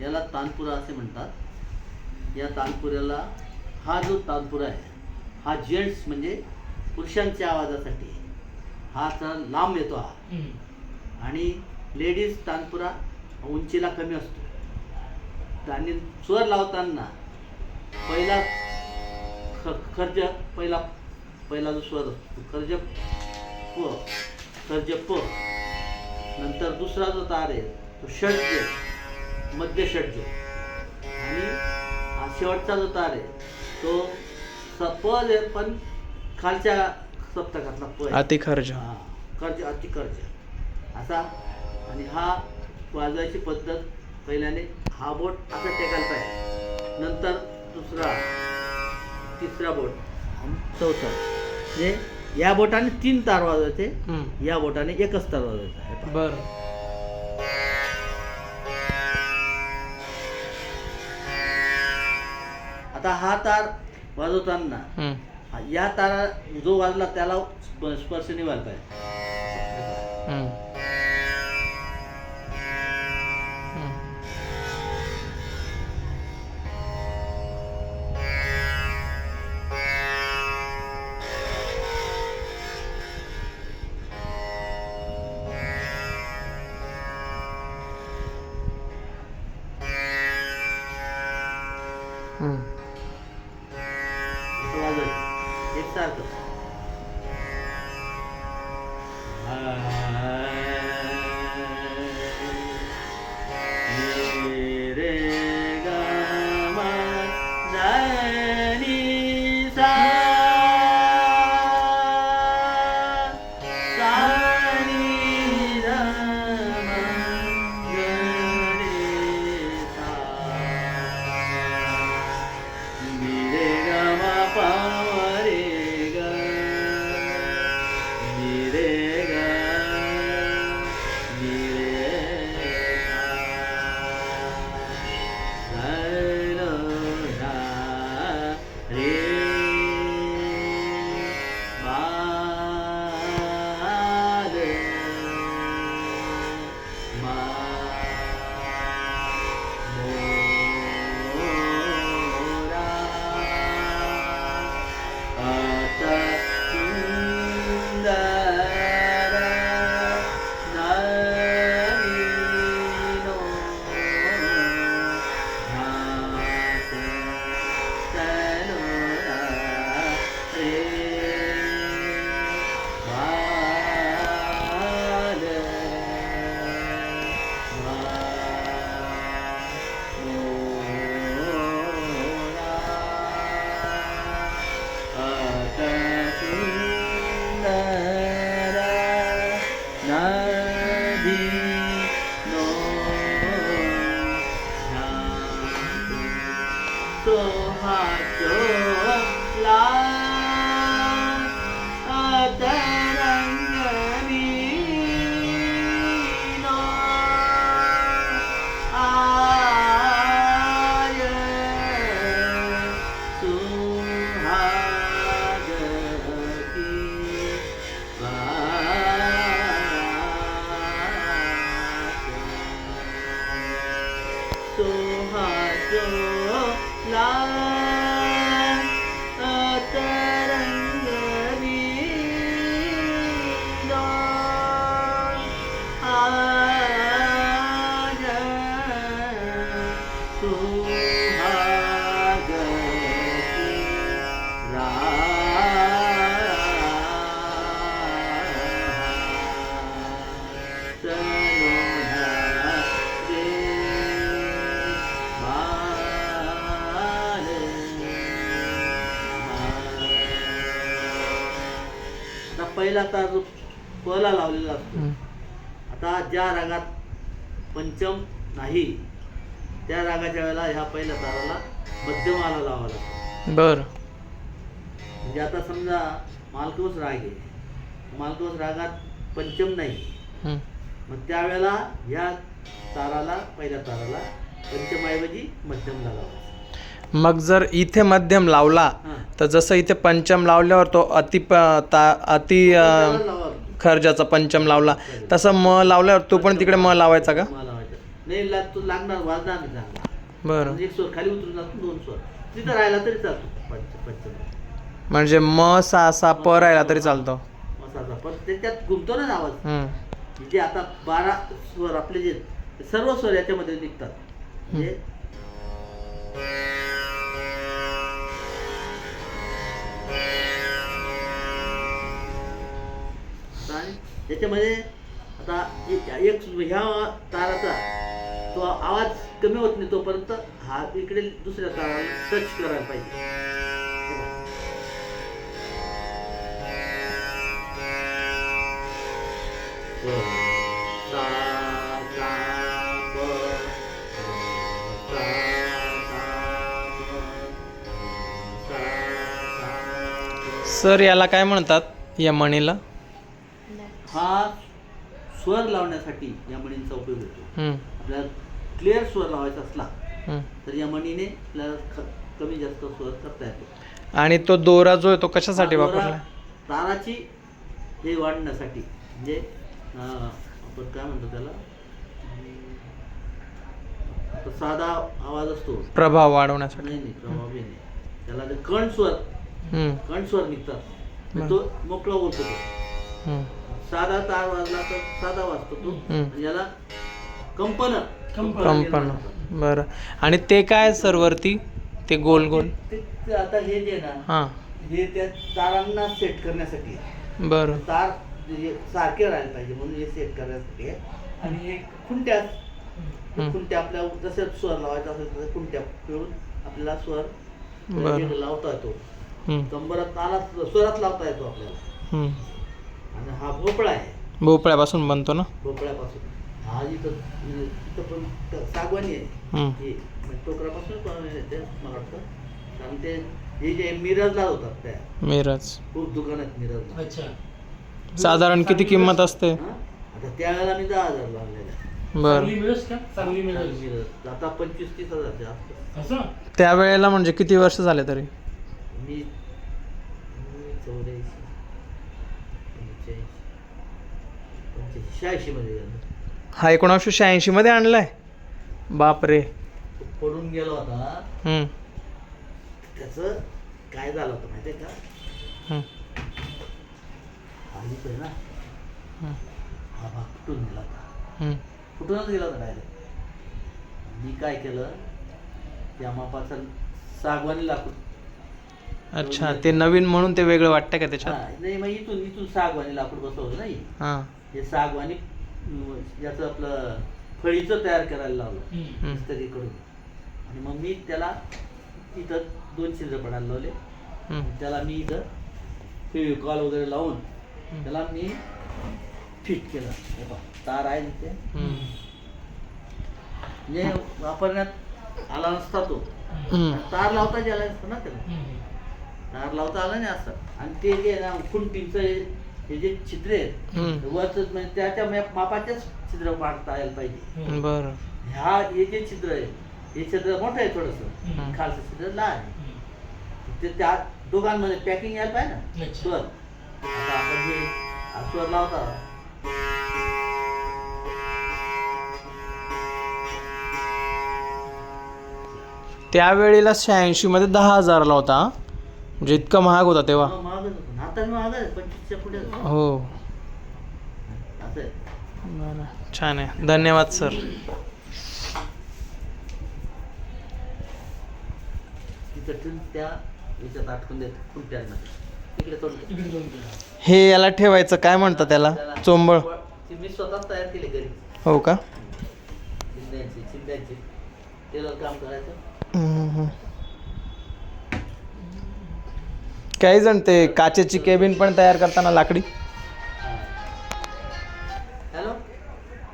याला तानपुरा असे म्हणतात या तानपुऱ्याला हा जो तानपुरा आहे हा जेंट्स म्हणजे पुरुषांच्या आवाजासाठी. हा तर लांब येतो हा. आणि लेडीज तानपुरा उंचीला कमी असतो आणि स्वर लावताना पहिला ख खर्ज पहिला पहिला जो स्वर असतो खर्ज प खर्ज प नंतर दुसरा जो तार आहे तो षड्ज मध्य षड्ज आणि हा शेवटचा जो तार आहे तो स प आहे पण खालच्या सप्तकातला प आहे. अति खर्च हा, कर्ज अति कर्ज असा. आणि हा वाजवायची पद्धत पहिल्याने हा बोट असा टेकायला पाहिजे. नंतर दुसरा तिसरा बोट चौथा. म्हणजे या बोटाने तीन तार वाजवायचे. या बोटाने एकच तार वाजवायचा. बर. आता हा तार वाजवताना या तारा जो वाजला त्याला स्प- स्पर्श नाही so hot. तार जो पला लावलेला असतो. आता ज्या रागात पंचम नाही त्या रागाच्या वेळेला ह्या पहिल्या ताराला मध्यमाला लावावा लागतो. बर. म्हणजे आता समजा मालकवस राग आहे. मालकवस रागात पंचम नाही. मग त्यावेळेला ह्या ताराला पहिल्या ताराला पंचमऐवजी मध्यमला लावायचं. मग जर इथे मध्यम लावला तर जसं इथे पंचम लावल्यावर तो अति प ता अति. खर्जाचा पंचम लावला. तसं म लावल्यावर तो पण तिकडे म लावायचा का? लागणार वाजणार नाही चांगला बरं. म्हणजे एक स्वर खाली उतरून जातो दोन स्वर. तिथं राहिला तरी चालतो पंच पंचम. म्हणजे म सा सा प राहिला तरी चालतो. पण घुमतो ना आवाज. हम्म. म्हणजे आता बारा स्वर आपले जे सर्व स्वर याच्यामध्ये निघतात. म्हणजे त्याच्यामध्ये आता एक ह्या ताराचा तो आवाज कमी होत नाही तोपर्यंत हा इकडे दुसऱ्या ताराला टच करायला पाहिजे. सर याला काय म्हणतात? या मणीला हा स्वर लावण्यासाठी या मणींचा उपयोग होतो. आपल्याला क्लिअर स्वर लावायचा असला. तर या मणीने आपल्याला कमी जास्त स्वर करता येतो आणि तो दोरा जो आहे तो कशासाठी वापरला ताराची हे वाढण्यासाठी म्हणजे आपण काय म्हणतो त्याला साधा आवाज असतो प्रभाव वाढवण्यासाठी नाही नाही प्रभावी नाही त्याला ते कण स्वर. कण स्वर निघतात. तो मोकळा बोलतो. साधा तार वाजला तर साधा वाजतो तो. आणि याला कंपन. कंपन. बरं. आणि ते काय सर वरती? ते गोल गोल? आता हे जे ना हां. हे त्या तारांना सेट करण्यासाठी. आहे. बरं. तार हे सारखे राहायला पाहिजे म्हणून हे सेट करण्यासाठी. आहे आणि हे खुंट्या हम्म. खुंट्या आपल्या जसं स्वर लावायचा असेल तसं खुंट्या पिळून आपल्याला स्वर बरं. हे लावता येतो. हम्म. कंबरात तालात स्वरात लावता येतो आपल्याला. हम्म. आणि हा भोपळा आहे. भोपळ्यापासून बनतो ना? भोपळ्यापासून. हा इथं म्हणजे पण सागवानी आहे. हम्म. हे म्हणजे टोकरापासून पण येते मला वाटतं. आणि ते हे जे मिरजला होतात त्या. मिरज. खूप दुकानात मिरजला अच्छा. साधारण किती किंमत असते? हा? आता त्यावेळेला मी दहा हजार लावलेला आहे. बरं. चांगली मिळस का? चांगली मिळस मिरज. आता पंचवीस तीस असं? त्यावेळेला म्हणजे किती वर्ष झाले तरी? मी मी चौऱ्याऐंशी. पंच्याऐंशी पंच्याऐंशी शहाऐंशी मध्ये गेलो हा एकोणावीसशे शहाऐंशी मध्ये आणलाय बापरे पडून गेला होता हम्म. त्याचं काय झालं होतं माहिती आहे का हम्म. इथं आहे ना हम्म. हा भाग फुटून गेला होता हम्म. फुटूनच गेला होता डायरेक्ट मी काय केलं त्या मापाचं सागवानी लाकूड अच्छा ते नवीन म्हणून ते वेगळं वाटतं का त्याच्यात? हा, नाही मग इथून इथून सागवानी लाकूड बसवलं नाही हां? हे. सागवानी अं, याचं आपलं फळीचं तयार करायला लावलं. हम्म. मिस्त्रीकडून आणि मग मी त्याला इथं दोन छिद्र पडायला लावले. हम्म. त्याला मी इथं फेविकॉल वगैरे लावून त्याला मी फिट केलं. हे पहा, तार आहे इथे हम्म. म्हणजे वापरण्यात आला नसता तो. हम्म. तार लावता गेला असतं ना त्याला. तार लावता आला नाही असं. आणि ते जे ना खुंटीचं हे- जे छिद्र आहेत हम्म. वरच म्हणजे त्याच्या मॅप- मापाचेच छिद्र पाडता यायला पाहिजे. बरं. ह्या हे जे छिद्र आहे हे छिद्र मोठं आहे थोडंसं. हम्म. खालचं छिद्र लहान आहे. ते त्या दोघांमध्ये पॅकिंग यायला पाहिजे ना. स्वर. आता आपण जे हा स्वर लावता त्यावेळेला शहाऐंशी मध्ये दहा हजारला होता? म्हणजे इतका महाग होता तेव्हा. मग महागच होतं. ना. आता महाग आहे. पंचवीसच्या पुढे हो. असं आहे. बरं छान आहे. धन्यवाद सर. तिथं ठेवून त्या याच्यात आटकून देत. तिकडे. हे याला ठेवायचं. काय म्हणतात त्याला? चोंबळ. ती मी स्वतःच तयार केली घरी. हो का? काम करायचं. हम्म. काही जण ते काचेची केबिन पण तयार करताना लाकडी.